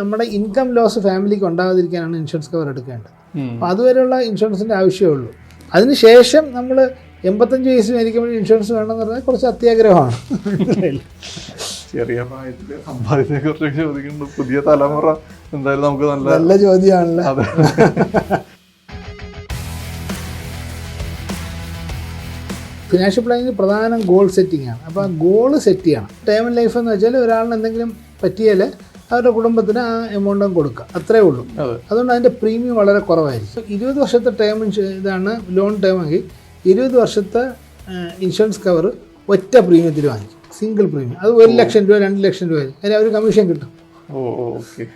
നമ്മുടെ income loss ഫാമിലിക്ക് ഉണ്ടാകാതിരിക്കാനാണ് insurance cover എടുക്കേണ്ടത്. അപ്പോൾ അതുവരെയുള്ള ഇൻഷുറൻസിന്റെ ആവശ്യമേ ഉള്ളൂ. അതിനുശേഷം നമ്മൾ എൺപത്തഞ്ച് വയസ്സ് മരിക്കുമ്പോൾ ഇൻഷുറൻസ് വേണമെന്ന് പറഞ്ഞാൽ കുറച്ച് അത്യാഗ്രഹമാണ്. ചെറിയ പ്രായത്തിൽ സമ്പാദ്യത്തെ കുറിച്ച് ചോദിക്കുന്നുണ്ട് പുതിയ തലമുറ എന്തായാലും നമുക്ക് നല്ല നല്ല ചോദ്യമാണല്ലോ അതെ. ഫിനാൻഷ്യൽ പ്ലാനിങ് പ്രധാനം ഗോൾ സെറ്റിംഗ് ആണ്. അപ്പോൾ ആ ഗോൾ സെറ്റ് ചെയ്യണം. ടേം ലൈഫ് എന്ന് വെച്ചാൽ ഒരാളിന് എന്തെങ്കിലും പറ്റിയാൽ അവരുടെ കുടുംബത്തിന് ആ എമൗണ്ടും കൊടുക്കുക. അത്രേ ഉള്ളൂ. അതുകൊണ്ട് അതിന്റെ പ്രീമിയം വളരെ കുറവായിരിക്കും. ഇരുപത് വർഷത്തെ ടേം ഇതാണ് ലോൺ ടേം എങ്കിൽ ഇരുപത് വർഷത്തെ ഇൻഷുറൻസ് കവർ ഒറ്റ പ്രീമിയത്തിൽ വാങ്ങിക്കും. സിംഗിൾ പ്രീമിയം അത് ഒരു ലക്ഷം രൂപ രണ്ട് ലക്ഷം രൂപ അതിന് അവർ കമ്മീഷൻ കിട്ടും. Oh okay.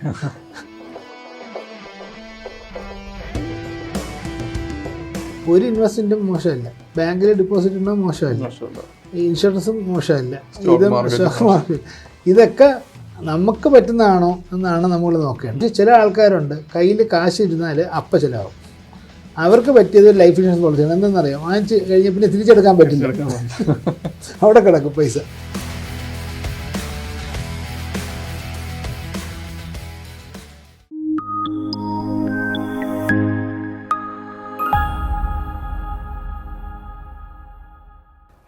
ഒരു ഇൻവെസ്റ്റ്മെന്റും മോശമല്ല. ബാങ്കിൽ ഡിപ്പോസിറ്റ് ഉണ്ടോ മോശമല്ല. ഇൻഷുറൻസും മോശമല്ല. ഇത് സ്റ്റോക്ക് മാർക്കറ്റ് ഇതൊക്കെ നമുക്ക് പറ്റുന്നതാണോ എന്നാണ് നമ്മൾ നോക്കേണ്ടത്. ചില ആൾക്കാരുണ്ട് കയ്യിൽ കാശ് ഇരുന്നാൽ അപ്പം ചിലവാകും. അവർക്ക് പറ്റിയത് ലൈഫ് ഇൻഷുറൻസ് പോളിസിയാണ് എന്തെന്നറിയാം വാങ്ങിച്ച് കഴിഞ്ഞ പിന്നെ തിരിച്ചെടുക്കാൻ പറ്റില്ല. അവിടെ കിടക്കും പൈസ.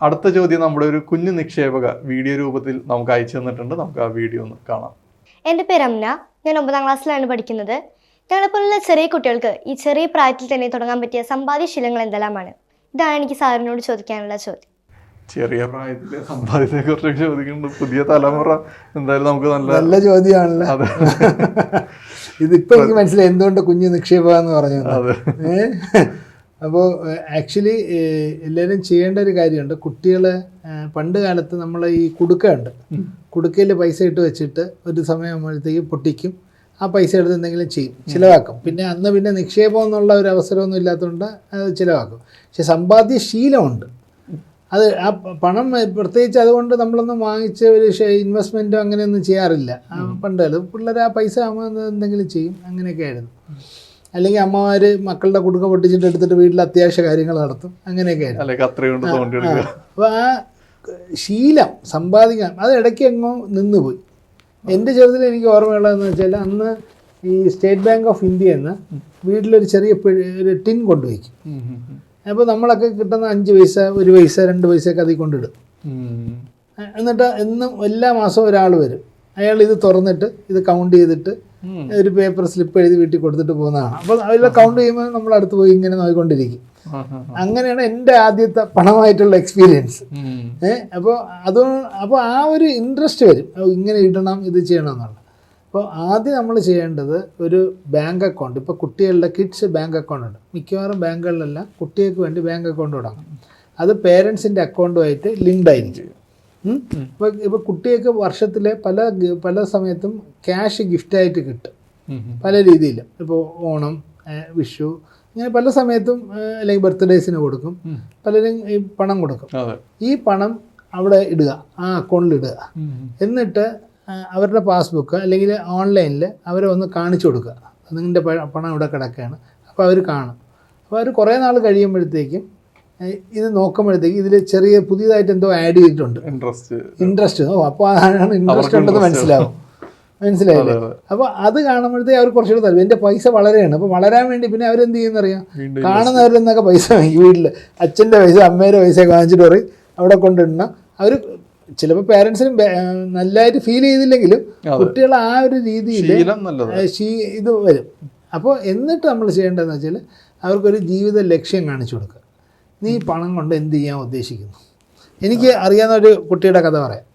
അടുത്ത ചോദ്യം നമ്മുടെ ഒരു കുഞ്ഞു നിക്ഷേപക വീഡിയോ രൂപത്തിൽ നമുക്ക് അയച്ചു തന്നിട്ടുണ്ട്. നമുക്ക് ആ വീഡിയോ ഒന്ന് കാണാം. എന്റെ പേര് അമ്ന. ഞാൻ ഒമ്പതാം ക്ലാസ്സിലാണ് പഠിക്കുന്നത്. ഞങ്ങളെപ്പോലുള്ള ചെറിയ കുട്ടികൾക്ക് ഈ ചെറിയ പ്രായത്തിൽ തന്നെ തുടങ്ങാൻ പറ്റിയ സമ്പാദ്യ ശീലങ്ങൾ എന്തെല്ലാമാണ്? ഇതാണ് എനിക്ക് സാറിനോട് ചോദിക്കാനുള്ള ചോദ്യം. ചെറിയ പ്രായത്തിലെ സമ്പാദ്യത്തെ കുറിച്ച് ചോദിക്കുന്നുണ്ട്. പുതിയ തലമുറ എന്തായാലും നമുക്ക് നല്ല നല്ല ചോദ്യമാണല്ലോ? അതെ. ഇതിപ്പോ എനിക്ക് മനസ്സിലായി എന്തുകൊണ്ട് കുഞ്ഞു നിക്ഷേപ എന്ന് പറഞ്ഞു? അതെ. അപ്പോൾ ആക്ച്വലി എല്ലാവരും ചെയ്യേണ്ട ഒരു കാര്യമുണ്ട്. കുട്ടികളെ പണ്ട് കാലത്ത് നമ്മൾ ഈ കുടുക്കയുണ്ട് കുടുക്കയിൽ പൈസ ഇട്ട് വെച്ചിട്ട് ഒരു സമയമാകുമ്പോഴത്തേക്ക് പൊട്ടിക്കും. ആ പൈസ എടുത്ത് എന്തെങ്കിലും ചെയ്യും. ചിലവാക്കും. പിന്നെ അന്ന് പിന്നെ നിക്ഷേപം എന്നുള്ള ഒരു അവസരമൊന്നും ഇല്ലാത്തതുകൊണ്ട് അത് ചിലവാക്കും. പക്ഷെ സമ്പാദ്യ ശീലമുണ്ട് അത് ആ പണം പ്രത്യേകിച്ച് അതുകൊണ്ട് നമ്മളൊന്നും വാങ്ങിച്ച ഒരു ഇൻവെസ്റ്റ്മെന്റോ അങ്ങനെയൊന്നും ചെയ്യാറില്ല. പണ്ട് അത് പിള്ളേർ ആ പൈസ ആകുമ്പോൾ എന്തെങ്കിലും ചെയ്യും. അങ്ങനെയൊക്കെ ആയിരുന്നു അല്ലെങ്കിൽ അമ്മമാർ മക്കളുടെ കുടുക്ക പൊട്ടിച്ചിട്ട് എടുത്തിട്ട് വീട്ടിൽ അത്യാവശ്യ കാര്യങ്ങൾ നടത്തും. അങ്ങനെയൊക്കെ ആയിരുന്നു അല്ലെ കൊണ്ട് തോണ്ടിയെടുക്കുക അപ്പോൾ ആ. ശീലം സമ്പാദിക്കാൻ അത് ഇടയ്ക്ക് എങ്ങോ നിന്നുപോയി. എന്റെ ചെറുതിൽ എനിക്ക് ഓർമ്മയുള്ളതെന്ന് വെച്ചാൽ അന്ന് ഈ സ്റ്റേറ്റ് ബാങ്ക് ഓഫ് ഇന്ത്യ എന്ന് വീട്ടിലൊരു ചെറിയ ഒരു ടിൻ കൊണ്ടുവയ്ക്കും. അപ്പോൾ നമ്മളൊക്കെ കിട്ടുന്ന അഞ്ച് പൈസ ഒരു പൈസ രണ്ട് പൈസയൊക്കെ അതിൽ കൊണ്ടിടും. എന്നിട്ട് എന്നും എല്ലാ മാസവും ഒരാൾ വരും. അയാൾ ഇത് തുറന്നിട്ട് ഇത് കൗണ്ട് ചെയ്തിട്ട്. ഒരു പേപ്പർ സ്ലിപ്പ് എഴുതി വീട്ടിൽ കൊടുത്തിട്ട് പോകുന്നതാണ്. അപ്പോൾ അതിൽ കൗണ്ട് ചെയ്യുമ്പോൾ നമ്മൾ അടുത്ത് പോയി ഇങ്ങനെ നോക്കിക്കൊണ്ടിരിക്കും. അങ്ങനെയാണ് എന്റെ ആദ്യത്തെ പണമായിട്ടുള്ള എക്സ്പീരിയൻസ് ഏഹ് അപ്പോൾ അത് അപ്പോൾ ആ ഒരു ഇൻട്രസ്റ്റ് വരും. ഇങ്ങനെ ഇടണം ഇത് ചെയ്യണം എന്നുള്ള അപ്പോൾ ആദ്യം നമ്മൾ ചെയ്യേണ്ടത് ഒരു ബാങ്ക് അക്കൗണ്ട് ഇപ്പോൾ കുട്ടികളുടെ കിഡ്സ് ബാങ്ക് അക്കൗണ്ട് ഉണ്ട്. മിക്കവാറും ബാങ്കുകളിലെല്ലാം കുട്ടികൾക്ക് വേണ്ടി ബാങ്ക് അക്കൗണ്ട് തുടങ്ങും അത് പേരൻസിന്റെ അക്കൗണ്ടുമായിട്ട് ലിങ്ക്ഡ് ആയിരിക്കും. ഇപ്പൊ കുട്ടിയൊക്കെ കുട്ടികൾക്ക് വർഷത്തിലെ പല പല സമയത്തും ക്യാഷ് ഗിഫ്റ്റായിട്ട് കിട്ടും. പല രീതിയിലും. ഇപ്പോൾ ഓണം വിഷു ഇങ്ങനെ പല സമയത്തും അല്ലെങ്കിൽ ബർത്ത്ഡേസിന് കൊടുക്കും. പലരും ഈ പണം കൊടുക്കും. ഈ പണം അവിടെ ഇടുക ആ അക്കൗണ്ടിൽ ഇടുക. എന്നിട്ട് അവരുടെ പാസ്ബുക്ക് അല്ലെങ്കിൽ ഓൺലൈനിൽ അവരെ ഒന്ന് കാണിച്ചു കൊടുക്കുക. നിങ്ങളുടെ പണം ഇവിടെ കിടക്കുകയാണ്. അപ്പോൾ അവർ കാണും. അപ്പോൾ അവർ കുറേ നാൾ കഴിയുമ്പോഴത്തേക്കും ഇത് നോക്കുമ്പോഴത്തേക്ക് ഇതിൽ ചെറിയ പുതിയതായിട്ട് എന്തോ ആഡ് ചെയ്തിട്ടുണ്ട്. ഇൻട്രസ്റ്റ് ഇൻട്രസ്റ്റ് ഓ അപ്പോൾ അതാണ് ഇൻട്രസ്റ്റ് ഉണ്ടെന്ന് മനസ്സിലാവും. മനസ്സിലായില്ലേ. അപ്പോൾ അത്. കാണുമ്പോഴത്തേക്ക് അവർ കുറച്ചുകൂടെ തരും. എന്റെ പൈസ വളരെയാണ്. അപ്പോൾ വളരാൻ വേണ്ടി പിന്നെ അവരെന്ത് ചെയ്യുന്നറിയാം? കാണുന്നവരെന്നൊക്കെ കാണുന്നവരിൽ നിന്നൊക്കെ പൈസ വാങ്ങി. വീട്ടിൽ അച്ഛന്റെ പൈസ അമ്മയുടെ പൈസ കാണിച്ചിട്ട് വാങ്ങിച്ചിട്ട് പറയും. അവിടെ കൊണ്ടിടണം അവർ ചിലപ്പോൾ പേരൻസിനും നല്ലതായിട്ട് ഫീൽ ചെയ്തില്ലെങ്കിലും. കുട്ടികൾ ആ ഒരു രീതിയിൽ ഇത് വരും. അപ്പോൾ എന്നിട്ട് നമ്മൾ ചെയ്യേണ്ടതെന്ന് വെച്ചാൽ അവർക്കൊരു ജീവിത ലക്ഷ്യം കാണിച്ചു കൊടുക്കുക. നീ പണം കൊണ്ട് എന്ത് ചെയ്യാൻ ഉദ്ദേശിക്കുന്നു? എനിക്ക് അറിയാവുന്ന ഒരു കുട്ടിയുടെ കഥ പറയാം.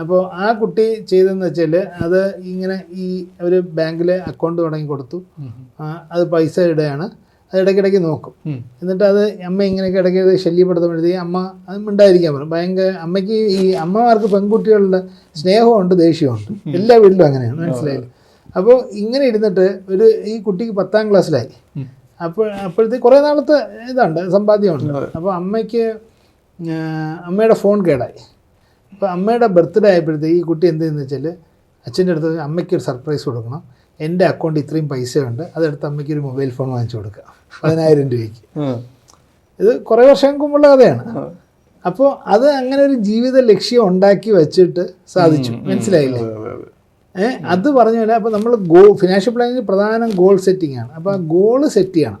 അപ്പോൾ ആ കുട്ടി ചെയ്തതെന്ന് വെച്ചാൽ അത് ഇങ്ങനെ ഈ ഒരു ബാങ്കിൽ അക്കൗണ്ട് തുടങ്ങി കൊടുത്തു. അത് പൈസ ഇടുകയാണ്. അത് ഇടയ്ക്കിടയ്ക്ക് നോക്കും. എന്നിട്ട് അത് അമ്മ ഇങ്ങനെയൊക്കെ ഇടയ്ക്ക് ശല്യപ്പെടുത്തുമ്പോഴത്തേക്ക് അമ്മ അത് മിണ്ടായിരിക്കാൻ പറയും. ഭയങ്കര അമ്മയ്ക്ക് ഈ അമ്മമാർക്ക് പെൺകുട്ടികളുടെ സ്നേഹമുണ്ട് ദേഷ്യമുണ്ട്. എല്ലാ വീട്ടിലും അങ്ങനെയാണ്. മനസ്സിലായില്ല? അപ്പോൾ ഇങ്ങനെ ഇരുന്നിട്ട് ഒരു ഈ കുട്ടിക്ക് പത്താം ക്ലാസ്സിലായി. അപ്പോൾ അപ്പോഴത്തേക്ക് കുറേ നാളത്തെ ഇതുണ്ട് സമ്പാദ്യമുണ്ട്. അപ്പോൾ അമ്മയ്ക്ക് അമ്മയുടെ ഫോൺ കേടായി. അപ്പോൾ അമ്മയുടെ ബർത്ത്ഡേ ആയപ്പോഴത്തേക്ക് ഈ കുട്ടി എന്ത് ചെയ്യുന്നത് വെച്ചാൽ അച്ഛന്റെ അടുത്ത് അമ്മയ്ക്ക് ഒരു സർപ്രൈസ് കൊടുക്കണം. എന്റെ അക്കൗണ്ട് ഇത്രയും പൈസയുണ്ട് അതെടുത്ത് അമ്മയ്ക്ക് ഒരു മൊബൈൽ ഫോൺ വാങ്ങിച്ചു കൊടുക്കുക. പതിനായിരം രൂപയ്ക്ക്. ഇത് കുറേ വർഷം മുമ്പുള്ള കഥയാണ്. അപ്പോൾ അത് അങ്ങനെ ഒരു ജീവിത ലക്ഷ്യം ഉണ്ടാക്കി വെച്ചിട്ട് സാധിച്ചു. മനസ്സിലായില്ലേ? അതെ, പറഞ്ഞു കഴിഞ്ഞാൽ അപ്പോൾ നമ്മൾ ഗോ ഫിനാൻഷ്യൽ പ്ലാനിങ് പ്രധാനം ഗോൾ സെറ്റിംഗ് ആണ്. അപ്പോൾ ആ ഗോൾ സെറ്റ് ചെയ്യണം.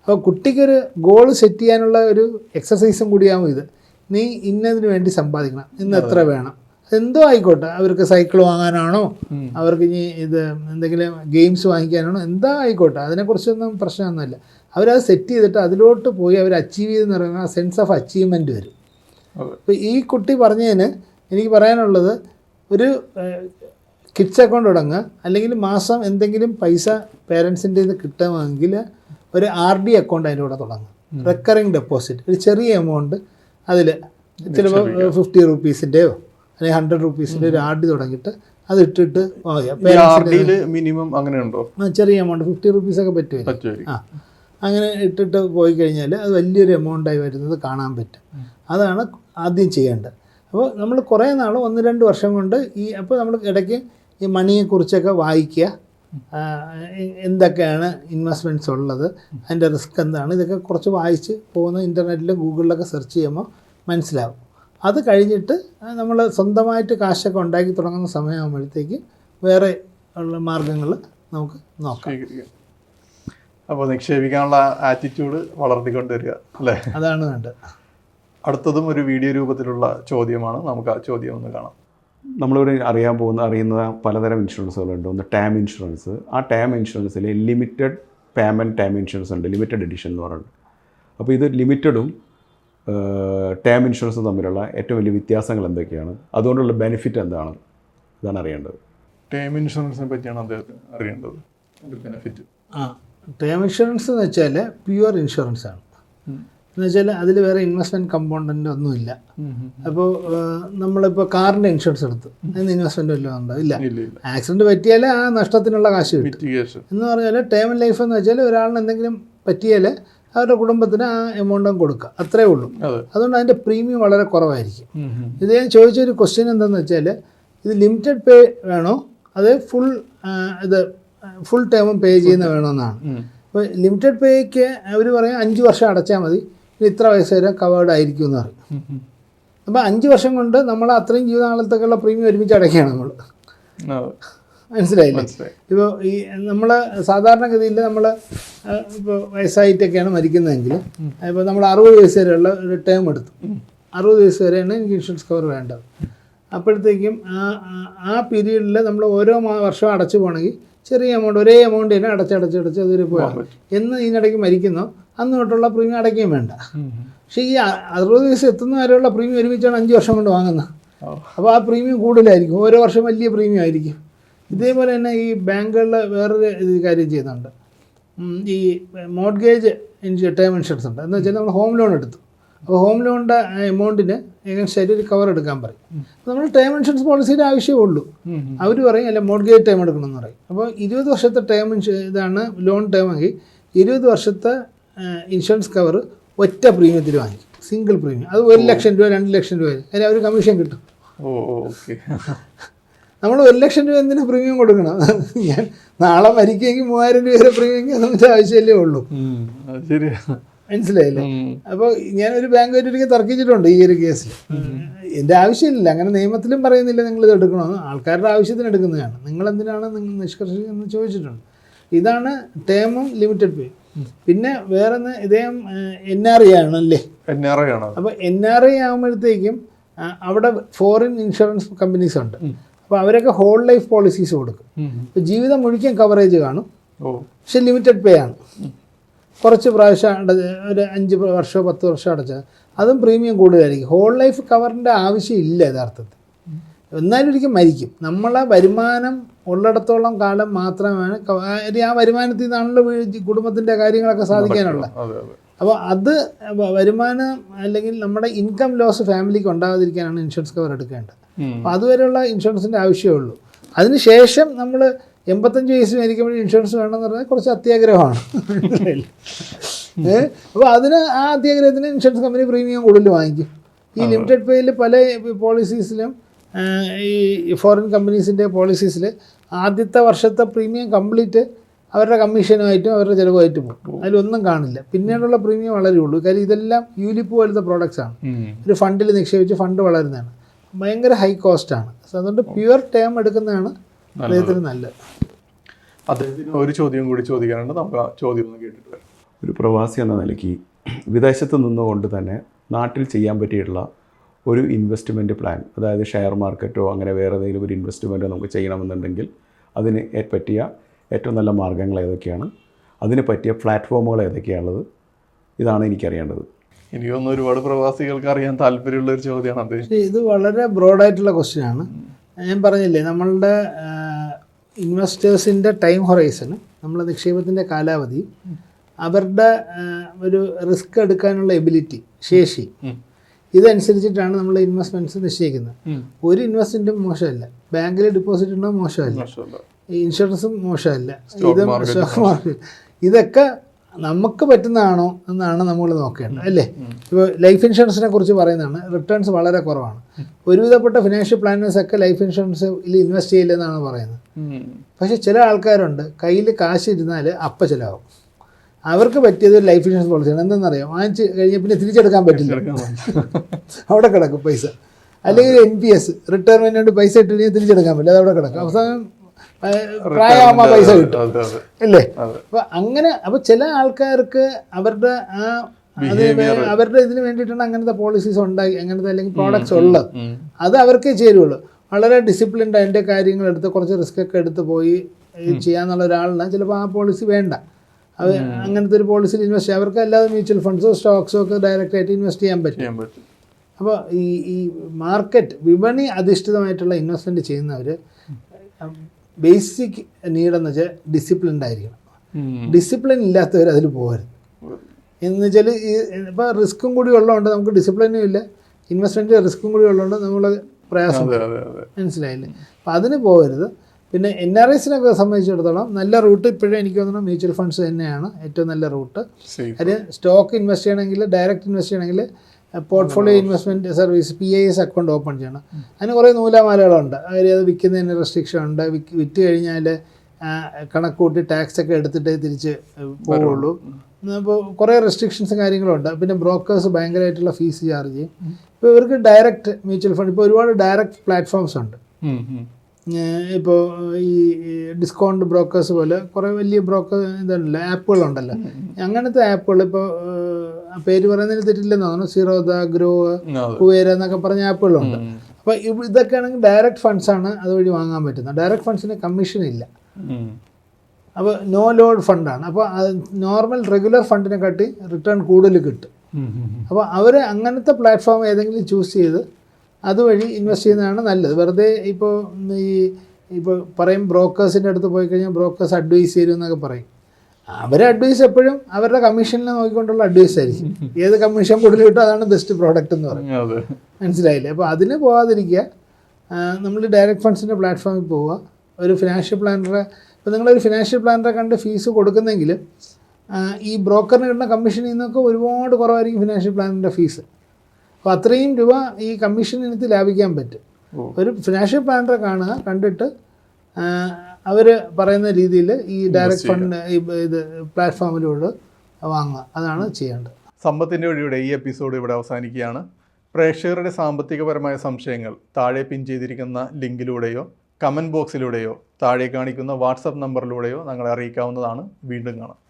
അപ്പോൾ കുട്ടിക്കൊരു ഗോൾ സെറ്റ് ചെയ്യാനുള്ള ഒരു എക്സസൈസും കൂടിയാവും ഇത്. നീ ഇന്നതിന് വേണ്ടി സമ്പാദിക്കണം. ഇന്ന് എത്ര വേണം? എന്തോ ആയിക്കോട്ടെ. അവർക്ക് സൈക്കിൾ വാങ്ങാനാണോ? അവർക്ക് ഇനി ഇത് എന്തെങ്കിലും ഗെയിംസ് വാങ്ങിക്കാനാണോ? എന്താ ആയിക്കോട്ടെ. അതിനെക്കുറിച്ചൊന്നും പ്രശ്നമൊന്നുമില്ല. അവരത് സെറ്റ് ചെയ്തിട്ട് അതിലോട്ട് പോയി അവർ അച്ചീവ് ചെയ്തെന്ന് പറയുമ്പോൾ ആ സെൻസ് ഓഫ് അച്ചീവ്മെന്റ് വരും. അപ്പോൾ ഈ കുട്ടി പറഞ്ഞതിന് എനിക്ക് പറയാനുള്ളത് ഒരു കിഡ്സ് അക്കൗണ്ട് തുടങ്ങുക. അല്ലെങ്കിൽ മാസം എന്തെങ്കിലും പൈസ പേരൻസിന്റെ ഇത് കിട്ടുമെങ്കിൽ ഒരു ആർ ഡി അക്കൗണ്ട് അതിന്റെ കൂടെ തുടങ്ങും റെക്കറിങ് ഡെപ്പോസിറ്റ് ഒരു ചെറിയ എമൗണ്ട് അതിൽ ചിലപ്പോൾ ഫിഫ്റ്റി റുപ്പീസിന്റെയോ അല്ലെങ്കിൽ ഹൺഡ്രഡ് റുപ്പീസിന്റെ ഒരു ആർ ഡി തുടങ്ങിയിട്ട് അത് ഇട്ടിട്ട് മിനിമം അങ്ങനെ ഉണ്ടോ ചെറിയ എമൗണ്ട് ഫിഫ്റ്റി റുപ്പീസൊക്കെ ഒക്കെ പറ്റും ആ അങ്ങനെ ഇട്ടിട്ട് പോയി കഴിഞ്ഞാൽ അത് വലിയൊരു എമൗണ്ടായി വരുന്നത് കാണാൻ പറ്റും. അതാണ് ആദ്യം ചെയ്യേണ്ടത്. അപ്പോൾ നമ്മൾ കുറേ നാൾ ഒന്ന് രണ്ട് വർഷം കൊണ്ട് ഈ അപ്പോൾ നമ്മൾ ഇടയ്ക്ക് ഈ മണിയെക്കുറിച്ചൊക്കെ വായിക്കുക. എന്തൊക്കെയാണ് ഇൻവെസ്റ്റ്മെന്റ്സ് ഉള്ളത് അതിന്റെ റിസ്ക് എന്താണ് ഇതൊക്കെ കുറച്ച് വായിച്ച് പോകുന്ന ഇന്റർനെറ്റിൽ ഗൂഗിളിലൊക്കെ സെർച്ച് ചെയ്യുമ്പോൾ മനസ്സിലാവും. അത് കഴിഞ്ഞിട്ട് നമ്മൾ സ്വന്തമായിട്ട് കാശൊക്കെ ഉണ്ടാക്കി തുടങ്ങുന്ന സമയമാകുമ്പോഴത്തേക്ക് വേറെ ഉള്ള മാർഗങ്ങൾ നമുക്ക് നോക്കാം. അപ്പോൾ നിക്ഷേപിക്കാനുള്ള ആറ്റിറ്റ്യൂഡ് വളർത്തിക്കൊണ്ടുവരിക അല്ലേ? അതാണ് വേണ്ടത്. അടുത്തതും ഒരു വീഡിയോ രൂപത്തിലുള്ള ചോദ്യമാണ്. നമുക്ക് ആ ചോദ്യം ഒന്ന് കാണാം. നമ്മളിവിടെ അറിയാൻ പോകുന്ന അറിയുന്ന പലതരം ഇൻഷുറൻസുകളുണ്ട്. ഒന്ന് ടാം ഇൻഷുറൻസ്. ആ ടാം ഇൻഷുറൻസിൽ ലിമിറ്റഡ് പേയ്മെന്റ് ടാം ഇൻഷുറൻസ് ഉണ്ട്. ലിമിറ്റഡ് എഡിഷൻ എന്ന് പറയുന്നത്. അപ്പോൾ ഇത് ലിമിറ്റഡും ടാം ഇൻഷുറൻസും തമ്മിലുള്ള ഏറ്റവും വലിയ വ്യത്യാസങ്ങൾ എന്തൊക്കെയാണ്? അതുകൊണ്ടുള്ള ബെനിഫിറ്റ് എന്താണ്? ഇതാണ് അറിയേണ്ടത്. ടേം ഇൻഷുറൻസിനെ പറ്റിയാണ് അദ്ദേഹത്തിന് അറിയേണ്ടത്. ബെനിഫിറ്റ്. ആ ടേം ഇൻഷുറൻസ് എന്ന് വെച്ചാൽ പ്യുവർ ഇൻഷുറൻസ് ആണ് എന്ന് വെച്ചാൽ അതിൽ വേറെ ഇൻവെസ്റ്റ്മെന്റ് കമ്പോണന്റ് ഒന്നുമില്ല. അപ്പോൾ നമ്മളിപ്പോൾ കാറിന്റെ ഇൻഷുറൻസ് എടുത്തു. അതിന് ഇൻവെസ്റ്റ്മെന്റ് വല്ലതും ഉണ്ടോ? ഇല്ല. ആക്സിഡന്റ് പറ്റിയാൽ ആ നഷ്ടത്തിനുള്ള കാശ് കിട്ടും. എന്ന് പറഞ്ഞാൽ ടേം ലൈഫ് എന്ന് വെച്ചാൽ ഒരാളിന് എന്തെങ്കിലും പറ്റിയാൽ അവരുടെ കുടുംബത്തിന് ആ എമൗണ്ടും കൊടുക്കുക. അത്രേ ഉള്ളൂ. അതുകൊണ്ട് അതിന്റെ പ്രീമിയം വളരെ കുറവായിരിക്കും. ഇത് ഞാൻ ചോദിച്ചൊരു ക്വസ്റ്റ്യൻ എന്താണെന്ന് വെച്ചാൽ ഇത് ലിമിറ്റഡ് പേ വേണോ? അത് ഫുൾ ഇത് ഫുൾ ടേമും പേ ചെയ്യുന്ന വേണമെന്നാണ് അപ്പോൾ ലിമിറ്റഡ് പേയ്ക്ക് അവർ പറയും അഞ്ച് വർഷം അടച്ചാൽ മതി. ഇത്ര വയസ്സ് വരെ കവേർഡ് ആയിരിക്കും എന്ന് പറയും അപ്പോൾ അഞ്ച് വർഷം കൊണ്ട് നമ്മൾ അത്രയും ജീവിതകാലത്തേക്കുള്ള പ്രീമിയം ഒരുമിച്ച് അടയ്ക്കുകയാണ് നമ്മൾ മനസ്സിലായില്ലേ? മനസ്സിലായി. ഇപ്പോൾ ഈ നമ്മൾ സാധാരണഗതിയിൽ നമ്മൾ ഇപ്പോൾ വയസ്സായിട്ടൊക്കെയാണ് മരിക്കുന്നതെങ്കിൽ ഇപ്പോൾ നമ്മൾ അറുപത് വയസ്സ് വരെയുള്ള ഒരു ടേം എടുത്തു. അറുപത് വയസ്സ് വരെയാണ് എനിക്ക് ഇൻഷുറൻസ് കവർ വേണ്ടത്. അപ്പോഴത്തേക്കും ആ ആ- പീരീഡിൽ നമ്മൾ ഓരോ വർഷവും അടച്ചു പോകണമെങ്കിൽ ചെറിയ എമൗണ്ട് ഒരേ എമൗണ്ട് തന്നെ അടച്ചടച്ചടച്ച് അതൊരു പോയാൽ എന്ന് ഇതിനിടയ്ക്ക് മരിക്കുന്നോ. അന്ന് തൊട്ടുള്ള പ്രീമിയം അടയ്ക്കുകയും വേണ്ട. പക്ഷേ ഈ അറുപത് വയസ്സ് എത്തുന്ന വരെയുള്ള പ്രീമിയം ഒരുമിച്ചാണ് അഞ്ച് വർഷം കൊണ്ട് വാങ്ങുന്നത്. അപ്പോൾ ആ പ്രീമിയം കൂടുതലായിരിക്കും. ഓരോ വർഷം വലിയ പ്രീമിയം ആയിരിക്കും. ഇതേപോലെ തന്നെ ഈ ബാങ്കുകളിൽ വേറൊരു ഇത് കാര്യം ചെയ്യുന്നുണ്ട്. ഈ മോഡ്ഗേജ് ഇൻഷു ടേം ഇൻഷുറൻസ് ഉണ്ട്. എന്ന് വെച്ചാൽ നമ്മൾ ഹോം ലോൺ എടുത്തു. അപ്പോൾ ഹോം ലോണിന്റെ എമൗണ്ടിന് എങ്ങനെ ഒരു കവർ എടുക്കാൻ പറയും. അപ്പോൾ നമ്മൾ ടേം ഇൻഷുറൻസ് പോളിസിയുടെ ആവശ്യമേ ഉള്ളൂ. അവർ പറയും അല്ല മോഡ്ഗേജ് ടേം എടുക്കണമെന്ന് പറയും. അപ്പോൾ ഇരുപത് വർഷത്തെ ടേം ഇൻഷു ഇതാണ് ലോൺ ടേം എങ്കിൽ ഇരുപത് വർഷത്തെ ഇൻഷുറൻസ് കവർ ഒറ്റ പ്രീമിയത്തിൽ വാങ്ങിക്കും. സിംഗിൾ പ്രീമിയം അത് ഒരു ലക്ഷം രൂപ രണ്ട് ലക്ഷം രൂപ അതിൽ അവർ കമ്മീഷൻ കിട്ടും. നമ്മൾ ഒരു ലക്ഷം രൂപ എന്തിനാ പ്രീമിയം കൊടുക്കണം? ഞാൻ നാളെ മരിക്കുമെങ്കിൽ മൂവായിരം രൂപ വരെ പ്രീമിയം നമുക്ക് ആവശ്യമല്ലേ ഉള്ളൂ. ശരിയാണ് ശരിയാ. മനസ്സിലായില്ലേ. അപ്പോൾ ഞാനൊരു ബാങ്ക് ഒരിക്കൽ തർക്കിച്ചിട്ടുണ്ട് ഈ ഒരു കേസിൽ എന്റെ ആവശ്യമില്ല. അങ്ങനെ നിയമത്തിലും പറയുന്നില്ല നിങ്ങൾ ഇത് എടുക്കണമെന്ന് ആൾക്കാരുടെ ആവശ്യത്തിന് എടുക്കുന്നതാണ്. നിങ്ങൾ എന്തിനാണ് നിങ്ങൾ നിഷ്കർഷിക്കുന്നത് ചോദിച്ചിട്ടുണ്ട്. ഇതാണ് ടേമും ലിമിറ്റഡ് പേ പിന്നെ വേറെ ഇദ്ദേഹം എൻ ആർ ഐ ആണല്ലേ? എൻ ആർ ഐ ആണ്. അപ്പോൾ എൻ ആർ ഐ ആകുമ്പോഴത്തേക്കും അവിടെ ഫോറിൻ ഇൻഷുറൻസ് കമ്പനീസ് ഉണ്ട്. അപ്പോൾ അവരൊക്കെ ഹോൾ ലൈഫ് പോളിസീസ് കൊടുക്കും. അപ്പോൾ ജീവിതം മുഴുവൻ കവറേജ് കാണും. പക്ഷെ ലിമിറ്റഡ് പേ ആണ്. കുറച്ച് പ്രാവശ്യം അട ഒരു അഞ്ച് വർഷമോ പത്ത് വർഷമോ അടച്ചാൽ അതും പ്രീമിയം കൂടുതലായിരിക്കും. ഹോൾ ലൈഫ് കവറിന്റെ ആവശ്യമില്ല യഥാർത്ഥത്തിൽ. എന്നാലും ഒരിക്കലും മരിക്കും. നമ്മളെ വരുമാനം ഉള്ളിടത്തോളം കാലം മാത്രമാണ് ആ- വരുമാനത്തിൽ നിന്നാണല്ലോ കുടുംബത്തിന്റെ കാര്യങ്ങളൊക്കെ സാധിക്കാനുള്ളത്. അപ്പോൾ അത് വരുമാനം അല്ലെങ്കിൽ നമ്മുടെ ഇൻകം ലോസ് ഫാമിലിക്ക് ഉണ്ടാകാതിരിക്കാനാണ് ഇൻഷുറൻസ് കവർ എടുക്കേണ്ടത്. അപ്പോൾ അതുവരെയുള്ള ഇൻഷുറൻസിന്റെ ആവശ്യമേ ഉള്ളൂ അതിനുശേഷം നമ്മൾ എൺപത്തഞ്ച് വയസ്സ് മേടിക്കുമ്പോൾ ഇൻഷുറൻസ് വേണമെന്ന് പറഞ്ഞാൽ കുറച്ച് അത്യാഗ്രഹമാണ്. ഏഹ് അപ്പോൾ അതിന് ആ അത്യാഗ്രഹത്തിന് ഇൻഷുറൻസ് കമ്പനി പ്രീമിയം കൂടുതൽ വാങ്ങിക്കും. ഈ ലിമിറ്റഡ് പേയിൽ പല പോളിസീസിലും ഈ ഫോറിൻ കമ്പനീസിന്റെ പോളിസീസിൽ ആദ്യത്തെ വർഷത്തെ പ്രീമിയം കംപ്ലീറ്റ് അവരുടെ കമ്മീഷനുമായിട്ടും അവരുടെ ചിലവുമായിട്ടും പോകും. അതിലൊന്നും കാണില്ല. പിന്നീടുള്ള പ്രീമിയം വളരെ ഉള്ളൂ. കാര്യം ഇതെല്ലാം യൂലിപ്പ് പോലത്തെ പ്രോഡക്റ്റ്സ് ആണ്. ഒരു ഫണ്ടിൽ നിക്ഷേപിച്ച് ഫണ്ട് വളരുന്നതാണ്. ഭയങ്കര ഹൈ കോസ്റ്റാണ് അതുകൊണ്ട് പ്യുവർ ടേം എടുക്കുന്നതാണ് അദ്ദേഹത്തിന് നല്ലത്. അദ്ദേഹത്തിന് ഒരു ചോദ്യം കൂടി ചോദിക്കാനുണ്ട്. നമുക്ക് ആ ചോദ്യം ഒന്ന് കേട്ടിട്ട് വരാം. ഒരു പ്രവാസി എന്ന നിലയ്ക്ക് വിദേശത്ത് നിന്നുകൊണ്ട് തന്നെ നാട്ടിൽ ചെയ്യാൻ പറ്റിയിട്ടുള്ള ഒരു ഇൻവെസ്റ്റ്മെന്റ് പ്ലാൻ അതായത് ഷെയർ മാർക്കറ്റോ അങ്ങനെ വേറെ ഏതെങ്കിലും ഒരു ഇൻവെസ്റ്റ്മെന്റോ നമുക്ക് ചെയ്യണമെന്നുണ്ടെങ്കിൽ അതിന് പറ്റിയ ഏറ്റവും നല്ല മാർഗങ്ങൾ ഏതൊക്കെയാണ്? അതിന് പറ്റിയ പ്ലാറ്റ്ഫോമുകൾ ഏതൊക്കെയാണുള്ളത്? ഇതാണ് എനിക്കറിയേണ്ടത്. എനിക്ക് തോന്നുന്നു ഒരുപാട് പ്രവാസികൾക്ക് അറിയാൻ താല്പര്യമുള്ള ഒരു ചോദ്യമാണ് അത്. ഇത് വളരെ ബ്രോഡായിട്ടുള്ള ക്വസ്റ്റ്യൻ ആണ്. ഞാൻ പറഞ്ഞില്ലേ നമ്മളുടെ ഇൻവെസ്റ്റേഴ്സിന്റെ ടൈം ഹൊറൈസൺ നമ്മളെ നിക്ഷേപത്തിന്റെ കാലാവധി അവരുടെ ഒരു റിസ്ക് എടുക്കാനുള്ള എബിലിറ്റി ശേഷി. ഇതനുസരിച്ചിട്ടാണ് നമ്മൾ ഇൻവെസ്റ്റ്മെന്റ്സ് നിശ്ചയിക്കുന്നത്. ഒരു ഇൻവെസ്റ്റ്മെന്റും മോശമല്ല. ബാങ്കിൽ ഡിപ്പോസിറ്റ് ഉണ്ടോ? മോശമല്ല. ഇൻഷുറൻസും മോശമല്ല. ഇതും സ്റ്റോക്ക് മാർക്കറ്റ് ഇതൊക്കെ നമുക്ക് പറ്റുന്നതാണോ എന്നാണ് നമ്മൾ നോക്കേണ്ടത് അല്ലേ? ഇപ്പോൾ ലൈഫ് ഇൻഷുറൻസിനെ കുറിച്ച് പറയുന്നതാണ് റിട്ടേൺസ് വളരെ കുറവാണ്. ഒരുവിധപ്പെട്ട ഫിനാൻഷ്യൽ പ്ലാനേഴ്സ് ഒക്കെ ലൈഫ് ഇൻഷുറൻസിൽ ഇൻവെസ്റ്റ് ചെയ്യില്ലെന്നാണ് പറയുന്നത്. പക്ഷെ ചില ആൾക്കാരുണ്ട് കയ്യിൽ കാശ് ഇരുന്നാൽ അപ്പം ചിലവാകും. അവർക്ക് പറ്റിയത് ഒരു ലൈഫ് ഇൻഷുറൻസ് പോളിസിയാണ് എന്തെന്നറിയാം? വാങ്ങിച്ച് കഴിഞ്ഞാൽ പിന്നെ തിരിച്ചെടുക്കാൻ പറ്റില്ല. അവിടെ കിടക്കും പൈസ. അല്ലെങ്കിൽ എൻ പി എസ് റിട്ടയർമെന്റ് വേണ്ടി പൈസ ഇട്ട് കഴിഞ്ഞാൽ തിരിച്ചെടുക്കാൻ പറ്റില്ല. അത് അവിടെ കിടക്കും. അവസാനം പ്രായമാകുമ്പോൾ പൈസ കിട്ടും. അല്ലേ. അപ്പൊ അങ്ങനെ അപ്പൊ ചില ആൾക്കാർക്ക് അവരുടെ ആ അത് അവരുടെ ഇതിന് വേണ്ടിയിട്ടാണ് അങ്ങനത്തെ പോളിസീസ് ഉണ്ടാക്കി അങ്ങനത്തെ അല്ലെങ്കിൽ പ്രോഡക്ട്സ് ഉള്ളത്. അത് അവർക്കേ ചേരുള്ളൂ. വളരെ ഡിസിപ്ലിൻഡ് അതിന്റെ കാര്യങ്ങൾ എടുത്ത് കുറച്ച് റിസ്ക് ഒക്കെ എടുത്ത് പോയി ചെയ്യാന്നുള്ള ഒരാളിന് ചിലപ്പോൾ ആ പോളിസി വേണ്ട. അത് അങ്ങനത്തെ ഒരു പോളിസിയിൽ ഇൻവെസ്റ്റ് ചെയ്യാം. അവർക്ക് അല്ലാതെ മ്യൂച്വൽ ഫണ്ട്സോ സ്റ്റോക്സോ ഒക്കെ ഡയറക്റ്റ് ആയിട്ട് ഇൻവെസ്റ്റ് ചെയ്യാൻ പറ്റും. ചെയ്യാൻ പറ്റും. അപ്പോൾ ഈ ഈ മാർക്കറ്റ് വിപണി അധിഷ്ഠിതമായിട്ടുള്ള ഇൻവെസ്റ്റ്മെന്റ് ചെയ്യുന്നവർ ബേസിക് നീഡെന്ന് വെച്ചാൽ ഡിസിപ്ലിൻഡ് ആയിരിക്കണം. ഡിസിപ്ലിൻ ഇല്ലാത്തവർ അതിൽ പോകരുത്. എന്ന് വെച്ചാൽ ഈ ഇപ്പോൾ റിസ്ക്കും കൂടി ഉള്ളതുകൊണ്ട് നമുക്ക് ഡിസിപ്ലിനും ഇല്ല. ഇൻവെസ്റ്റ്മെന്റ് റിസ്ക്കും കൂടി ഉള്ളതുകൊണ്ട് നമ്മൾ പ്രയാസം മനസ്സിലായില്ലേ? അപ്പം അതിന് പോകരുത്. പിന്നെ എൻ ആർ ഐസിനൊക്കെ സംബന്ധിച്ചിടത്തോളം നല്ല റൂട്ട് ഇപ്പോഴും എനിക്ക് തോന്നുന്നു മ്യൂച്വൽ ഫണ്ട്സ് തന്നെയാണ് ഏറ്റവും നല്ല റൂട്ട് അതിന് സ്റ്റോക്ക് ഇൻവെസ്റ്റ് ചെയ്യണമെങ്കിൽ ഡയറക്റ്റ് ഇൻവെസ്റ്റ് ചെയ്യണമെങ്കിൽ portfolio investment service P I S account open ചെയ്യണം. അതിന് കുറേ നൂലാമാലകളുണ്ട്. അവർ അത് വിൽക്കുന്നതിന് റെസ്ട്രിക്ഷൻ ഉണ്ട്. വിറ്റ് കഴിഞ്ഞാൽ കണക്ക് കൂട്ടി ടാക്സ് ഒക്കെ എടുത്തിട്ടേ തിരിച്ച് പോവുള്ളൂ. അപ്പോൾ കുറേ റെസ്ട്രിക്ഷൻസും കാര്യങ്ങളുണ്ട്. പിന്നെ ബ്രോക്കേഴ്സ് ഭയങ്കരമായിട്ടുള്ള ഫീസ് ചാർജ് ചെയ്യും. ഇപ്പോൾ ഇവർക്ക് ഡയറക്റ്റ് മ്യൂച്വൽ ഫണ്ട് ഇപ്പോൾ ഒരുപാട് ഡയറക്റ്റ് പ്ലാറ്റ്ഫോംസ് ഉണ്ട്. ഇപ്പോൾ ഈ ഡിസ്കൗണ്ട് ബ്രോക്കേഴ്സ് പോലെ കുറേ വലിയ ബ്രോക്കർ ഇതുണ്ടല്ലോ ആപ്പുകളുണ്ടല്ലോ അങ്ങനത്തെ ആപ്പുകൾ ഇപ്പോൾ പേര് പറയുന്നതിന് തെറ്റില്ലെന്ന് തോന്നുന്നു. ദ ഗ്രോ കുവേര എന്നൊക്കെ പറഞ്ഞ ആപ്പുകളുണ്ട് അപ്പൊ അപ്പോൾ ഇതൊക്കെ ആണെങ്കിൽ ഡയറക്റ്റ് ആണ് അതുവഴി വാങ്ങാൻ പറ്റുന്നത്. ഡയറക്റ്റ് ഫണ്ട്സിന് കമ്മീഷൻ ഇല്ല. അപ്പൊ അപ്പോൾ നോ ലോഡ് ഫണ്ടാണ് അപ്പോൾ നോർമൽ റെഗുലർ ഫണ്ടിനെ കാട്ടി റിട്ടേൺ കൂടുതൽ കിട്ടും. അപ്പോൾ അവർ അങ്ങനത്തെ പ്ലാറ്റ്ഫോം ഏതെങ്കിലും ചൂസ് ചെയ്ത് അതുവഴി ഇൻവെസ്റ്റ് ചെയ്യുന്നതാണ് നല്ലത്. വെറുതെ ഇപ്പോൾ ഈ ഇപ്പോൾ പറയും ബ്രോക്കേഴ്സിന്റെ അടുത്ത് പോയി കഴിഞ്ഞാൽ ബ്രോക്കേഴ്സ് അഡ്വൈസ് തരും എന്നൊക്കെ പറയും. അവരെ അഡ്വൈസ് എപ്പോഴും അവരുടെ കമ്മീഷനിൽ നോക്കിക്കൊണ്ടുള്ള അഡ്വൈസ് ആയിരിക്കും. ഏത് കമ്മീഷൻ കൂടുതൽ കിട്ടും അതാണ് ബെസ്റ്റ് പ്രോഡക്റ്റ് എന്ന് പറയും. അതെ. മനസ്സിലായില്ലേ? അപ്പോൾ അതിന് പോകാതിരിക്കുക നമ്മൾ ഡയറക്റ്റ് ഫണ്ട്സിന്റെ പ്ലാറ്റ്ഫോമിൽ പോവുക. ഒരു ഫിനാൻഷ്യൽ പ്ലാനറെ ഇപ്പോൾ നിങ്ങളൊരു ഫിനാൻഷ്യൽ പ്ലാനറെ കണ്ട് ഫീസ് കൊടുക്കുന്നെങ്കിൽ ഈ ബ്രോക്കറിന് കിട്ടുന്ന കമ്മീഷനിൽ നിന്നൊക്കെ ഒരുപാട് കുറവായിരിക്കും ഫിനാൻഷ്യൽ പ്ലാനറിന്റെ ഫീസ് അപ്പോൾ അത്രയും രൂപ ഈ കമ്മീഷൻ ഇനത്തിൽ ലാഭിക്കാൻ പറ്റും. ഒരു ഫിനാൻഷ്യൽ പ്ലാനറെ കാണുക കണ്ടിട്ട് അവർ പറയുന്ന രീതിയിൽ ഈ ഡയറക്റ്റ് ഫണ്ട് ഇത് പ്ലാറ്റ്ഫോമിലൂടെ വാങ്ങുക. അതാണ് ചെയ്യേണ്ടത്. സമ്പത്തിന്റെ വഴിയുടെ ഈ എപ്പിസോഡ് ഇവിടെ അവസാനിക്കുകയാണ്. പ്രേക്ഷകരുടെ സാമ്പത്തികപരമായ സംശയങ്ങൾ താഴെ പിൻ ചെയ്തിരിക്കുന്ന ലിങ്കിലൂടെയോ കമന്റ് ബോക്സിലൂടെയോ താഴെ കാണിക്കുന്ന വാട്സപ്പ് നമ്പറിലൂടെയോ ഞങ്ങളെ അറിയിക്കാവുന്നതാണ്. വീണ്ടും കാണാം.